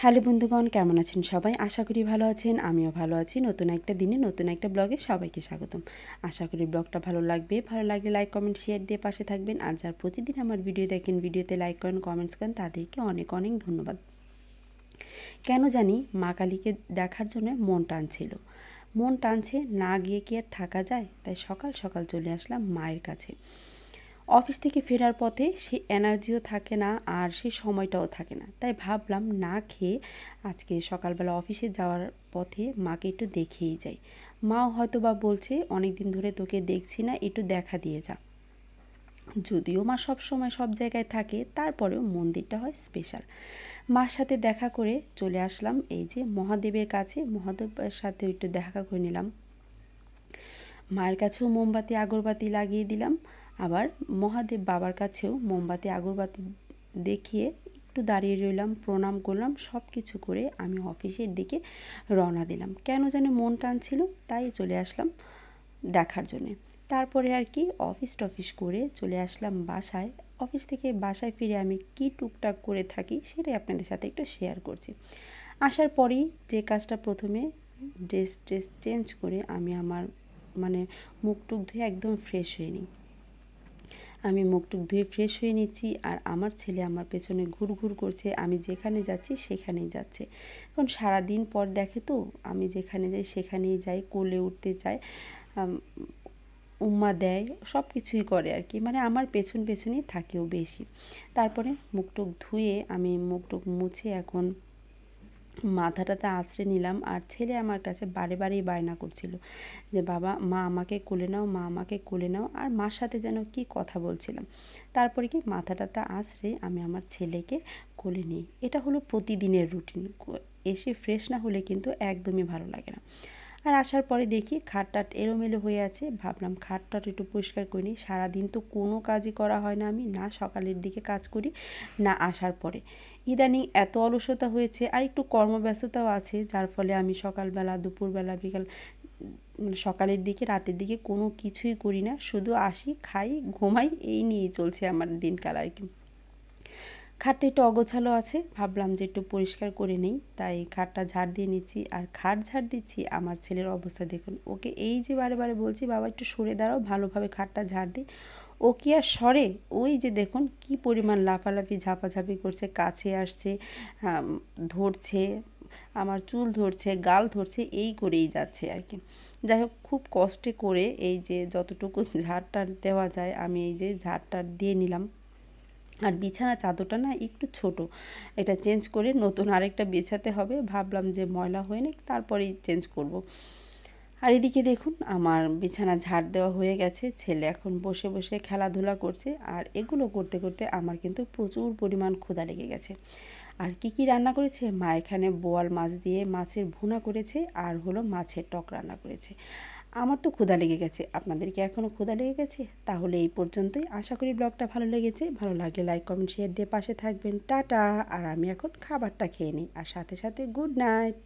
Hello বন্ধুগণ, কেমন আছেন সবাই? আশা করি ভালো আছেন, আমিও ভালো আছি। নতুন একটা দিনে, নতুন একটা ব্লগে সবাইকে স্বাগতম। আশা করি ব্লগটা ভালো লাগবে। ভালো লাগলে লাইক, কমেন্ট, শেয়ার দিয়ে পাশে থাকবেন। আর যার প্রতিদিন আমার ভিডিও দেখেন, ভিডিওতে লাইক করেন, কমেন্টস করেন, তাদেরকে অনেক অনেক ধন্যবাদ। কেন জানি মা কালীকে দেখার জন্য মন টানছিল। মন টানছে, না গিয়ে কি আর থাকা যায়? তাই সকাল সকাল চলে আসলাম মায়ের কাছে। অফিস থেকে ফেরার পথে সে এনার্জিও থাকে না আর সে সময়টাও থাকে না। তাই ভাবলাম না খেয়ে আজকে সকালবেলা অফিসে যাওয়ার পথে মাকে একটু দেখেই যাই। মাও হয়তো বা বলছে অনেক দিন ধরে তোকে দেখছি না, একটু দেখা দিয়ে যা। যদিও মা সব সময় সব জায়গায় থাকে, তারপরেও মন্দিরটা হয় স্পেশাল মার সাথে দেখা করে চলে আসলাম এই যে মহাদেবের কাছে। মহাদেবের সাথে একটু দেখা করে নিলাম। মায়ের কাছেও মোমবাতি, আগরবাতি লাগিয়ে দিলাম। আবার মহাদেব বাবার কাছেও মোমবাতি, আগরবাতি দেখিয়ে একটু দাঁড়িয়ে রইলাম, প্রণাম করলাম সব কিছু করে আমি অফিসের দিকে রওনা দিলাম। কেন যেন মন টানছিল, তাই চলে আসলাম দেখার জন্যে। তারপরে আর কি অফিস টফিস করে চলে আসলাম বাসায়। অফিস থেকে বাসায় ফিরে আমি কি টুকটাক করে থাকি সেটাই আপনাদের সাথে একটু শেয়ার করছি। আসার পরেই যে কাজটা প্রথমে ড্রেস ট্রেস চেঞ্জ করে আমি আমার মানে মুখ টুক ধুয়ে একদম ফ্রেশ হয়ে নিই। আমি মুখ টুক ধুয়ে ফ্রেশ হয়ে নিচ্ছি আর আমার ছেলে আমার পেছনে ঘুর ঘুর করছে। আমি যেখানে যাচ্ছি সেখানেই যাচ্ছে। এখন সারাদিন পর দেখে তো, আমি যেখানে যাই সেখানেই যাই, কোলে উঠতে চাই উম্মা দেয় সব কিছুই করে আর কি। মানে আমার পেছন পেছনেই থাকেও বেশি। তারপরে মুখ টুক ধুয়ে আমি মুখ টুক মুছে এখন মাথাটাতে আঁচড়ে নিলাম আর ছেলে আমার কাছে বারে বারেই বায়না করছিল যে, বাবা, মা আমাকে কোলে নাও, মা আমাকে কোলে নাও। আর মার সাথে যেন কি কথা বলছিলাম। তারপরে কি মাথাটাতে আঁচড়ে আমি আমার ছেলেকে কোলে নিই। এটা হলো প্রতিদিনের রুটিন। এসে ফ্রেশ না হলে কিন্তু একদমই ভালো লাগে না। আর আসার পরে দেখি খাট টাট এলোমেলো হয়ে আছে। ভাবলাম খাট টাট একটু পরিষ্কার করে নিই। সারাদিন তো কোনো কাজই করা হয় না আমি। না সকালের দিকে কাজ করি, না আসার পরে। ইদানিং এত অলসতা হয়েছে আর একটু কর্মব্যস্ততাও আছে, যার ফলে আমি সকালবেলা, দুপুরবেলা, বিকাল সকালের দিকে, রাতের দিকে কোনো কিছুই করি না। শুধু আসি, খাই, ঘুমাই, এই নিয়েই চলছে আমার দিনকাল আর কি। খাটটা একটু অগোছালো আছে, ভাবলাম যে একটু পরিষ্কার করে নেই, তাই খাটটা ঝাড় দিয়ে নিচ্ছি। আর খাট ঝাড় দিচ্ছি, আমার ছেলের অবস্থা দেখুন। ওকে এই যে বারে বারে বলছি, বাবা, একটু সরে দাঁড়াও, ভালোভাবে খাটটা ঝাড় দিই ও কি আর সরে? ওই যে দেখুন, কি পরিমাণ লাফালাফি, ঝাপাঝাপি করছে, কাছে আসছে ধরছে, আমার চুল ধরছে, গাল ধরছে, এই করেই যাচ্ছে আর কি। যাই হোক, খুব কষ্টে করে এই যে যতটুকু ঝাড়টা দেওয়া যায়, আমি এই যে ঝাড়টা দিয়ে নিলাম। আর বিছানা চাদরটা না একটু ছোট এটা চেঞ্জ করে নতুন আরেকটা বেছাতে হবে ভাবলাম যে ময়লা হয়ে নিক, তারপরেই চেঞ্জ করব। আর এদিকে দেখুন, আমার বিছানা ঝাড় দেওয়া হয়ে গেছে। ছেলে এখন বসে বসে খেলাধুলা করছে আর এগুলো করতে করতে আমার কিন্তু প্রচুর পরিমাণ ক্ষুধা লেগে গেছে। আর কি কি রান্না করেছে? মা এখানে বোয়াল মাছ দিয়ে মাছের ভুনা করেছে আর হলো মাছের টক রান্না করেছে। আমার তো ক্ষুধা লেগে গেছে। আপনাদের কি এখনও ক্ষুধা লেগে গেছে? তাহলে এই পর্যন্তই। আশা করি ব্লগটা ভালো লেগেছে। ভালো লাগলে লাইক, কমেন্ট শেয়ার দিয়ে পাশে থাকবেন। টাটা! আর আমি এখন খাবারটা খেয়ে নিই। আর সাথে সাথে গুড নাইট!